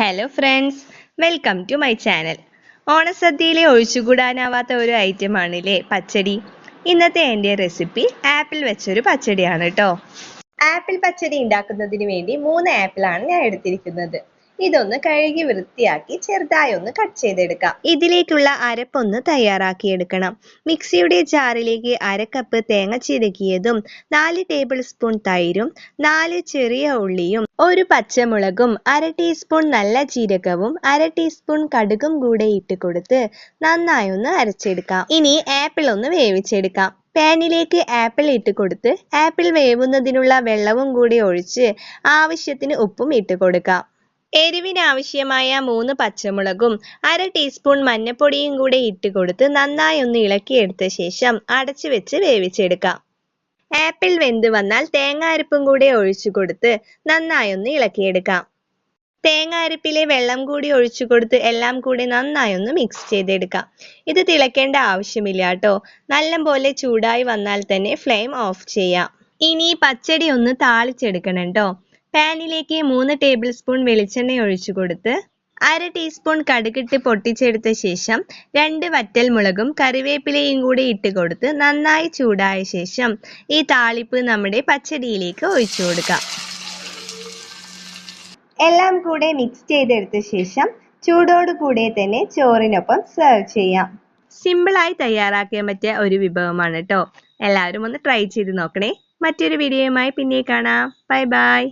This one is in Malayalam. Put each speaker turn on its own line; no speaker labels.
Hello friends welcome to my channel ഓണസദ്യയിലെ ഒഴിച്ചുകൂടാനാവാത്ത ഒരു ഐറ്റമാണില്ലേ പച്ചടി. ഇന്നത്തെ എന്റെ റെസിപ്പി ആപ്പിൾ വെച്ചൊരു പച്ചടിയാണ് കേട്ടോ ആപ്പിൾ പച്ചടി ഉണ്ടാക്കുന്നതിന് വേണ്ടി മൂന്ന് ആപ്പിളാണ് ഞാൻ എടുത്തിരിക്കുന്നത്. ഇതൊന്ന് കഴുകി വൃത്തിയാക്കി ചെറുതായി ഒന്ന് കട്ട് ചെയ്തെടുക്കാം. ഇതിലേക്കുള്ള അരപ്പൊന്ന് തയ്യാറാക്കിയെടുക്കണം. മിക്സിയുടെ ജാറിലേക്ക് അര കപ്പ് തേങ്ങ ചിരകിയതും നാല് ടേബിൾ സ്പൂൺ തൈരും നാല് ചെറിയ ഉള്ളിയും ഒരു പച്ചമുളകും അര ടീസ്പൂൺ നല്ല ജീരകവും അര ടീസ്പൂൺ കടുകും കൂടെ ഇട്ട് കൊടുത്ത് നന്നായി ഒന്ന് അരച്ചെടുക്കാം. ഇനി ആപ്പിൾ ഒന്ന് വേവിച്ചെടുക്കാം. പാനിലേക്ക് ആപ്പിൾ ഇട്ട് കൊടുത്ത് ആപ്പിൾ വേവുന്നതിനുള്ള വെള്ളവും കൂടി ഒഴിച്ച് ആവശ്യത്തിന് ഉപ്പും ഇട്ട് കൊടുക്കാം. എരിവിന് ആവശ്യമായ മൂന്ന് പച്ചമുളകും അര ടീസ്പൂൺ മഞ്ഞൾപ്പൊടിയും കൂടെ ഇട്ട് കൊടുത്ത് നന്നായി ഒന്ന് ഇളക്കിയെടുത്ത ശേഷം അടച്ചു വെച്ച് വേവിച്ചെടുക്കാം. ആപ്പിൾ വെന്ത് വന്നാൽ തേങ്ങ അരപ്പും കൂടെ ഒഴിച്ചു കൊടുത്ത് നന്നായി ഒന്ന് ഇളക്കിയെടുക്കാം. തേങ്ങ അരപ്പിലെ വെള്ളം കൂടി ഒഴിച്ചു കൊടുത്ത് എല്ലാം കൂടി നന്നായി ഒന്ന് മിക്സ് ചെയ്തെടുക്കാം. ഇത് തിളക്കേണ്ട ആവശ്യമില്ല കേട്ടോ. നല്ലപോലെ ചൂടായി വന്നാൽ തന്നെ ഫ്ലെയിം ഓഫ് ചെയ്യാം. ഇനി പച്ചടി ഒന്ന് താളിച്ചെടുക്കണം കേട്ടോ. പാനിലേക്ക് മൂന്ന് ടേബിൾ സ്പൂൺ വെളിച്ചെണ്ണ ഒഴിച്ചു കൊടുത്ത് അര ടീസ്പൂൺ കടുകിട്ട് പൊട്ടിച്ചെടുത്ത ശേഷം രണ്ട് വറ്റൽ മുളകും കറിവേപ്പിലയും കൂടി ഇട്ട് കൊടുത്ത് നന്നായി ചൂടായ ശേഷം ഈ താളിപ്പ് നമ്മുടെ പച്ചടിയിലേക്ക് ഒഴിച്ചു കൊടുക്കാം. എല്ലാം കൂടെ മിക്സ് ചെയ്തെടുത്ത ശേഷം ചൂടോട് കൂടെ തന്നെ ചോറിനൊപ്പം സെർവ് ചെയ്യാം. സിമ്പിളായി തയ്യാറാക്കാൻ പറ്റിയ ഒരു വിഭവമാണ് കേട്ടോ എല്ലാവരും ഒന്ന് ട്രൈ ചെയ്ത് നോക്കണേ. മറ്റൊരു വീഡിയോയുമായി പിന്നെ കാണാം. Bye bye